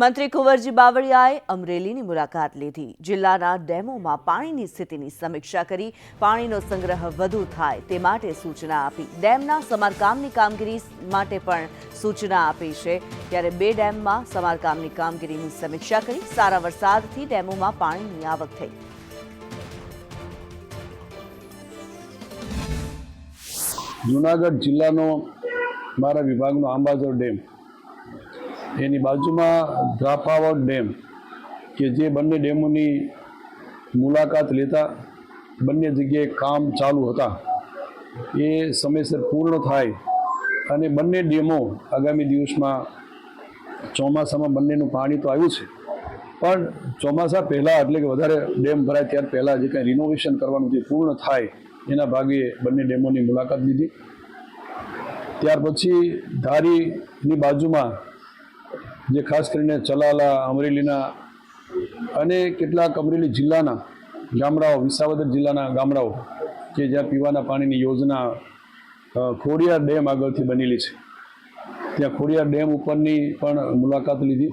મંત્રી કુંવરજી બાવળિયાએ અમરેલીની મુલાકાત લીધી. જિલ્લાના ડેમોમાં પાણીની સ્થિતિની સમીક્ષા કરી પાણીનો સંગ્રહ વધુ થાય તે માટે સૂચના આપી. ડેમના સમારકામની કામગીરી માટે પણ સૂચના આપી છે. ત્યારે બે ડેમમાં સમારકામની કામગીરીની સમીક્ષા કરી સારા વરસાદથી ડેમોમાં પાણીની આવક થઈ. જુનાગઢ જિલ્લાનો મારા વિભાગનો આંબાજોર ડેમ એની બાજુમાં દ્રાપાવડ ડેમ, કે જે બંને ડેમોની મુલાકાત લેતા બંને જગ્યાએ કામ ચાલુ હતા. એ સમયસર પૂર્ણ થાય અને બંને ડેમો આગામી દિવસમાં ચોમાસામાં બંનેનું પાણી તો આવ્યું છે. પણ ચોમાસા પહેલાં એટલે કે વધારે ડેમ ભરાય ત્યાર પહેલાં જે કાંઈ રિનોવેશન કરવાનું જે પૂર્ણ થાય, એના ભાગે બંને ડેમોની મુલાકાત લીધી. ત્યાર પછી ધારીની બાજુમાં જે ખાસ કરીને ચલાલા, અમરેલીના અને કેટલાક અમરેલી જિલ્લાના ગામડાઓ, વિસાવદર જિલ્લાના ગામડાઓ કે જ્યાં પીવાના પાણીની યોજના ખોડિયાર ડેમ આગળથી બનેલી છે. ત્યાં ખોડિયાર ડેમ ઉપરની પણ મુલાકાત લીધી.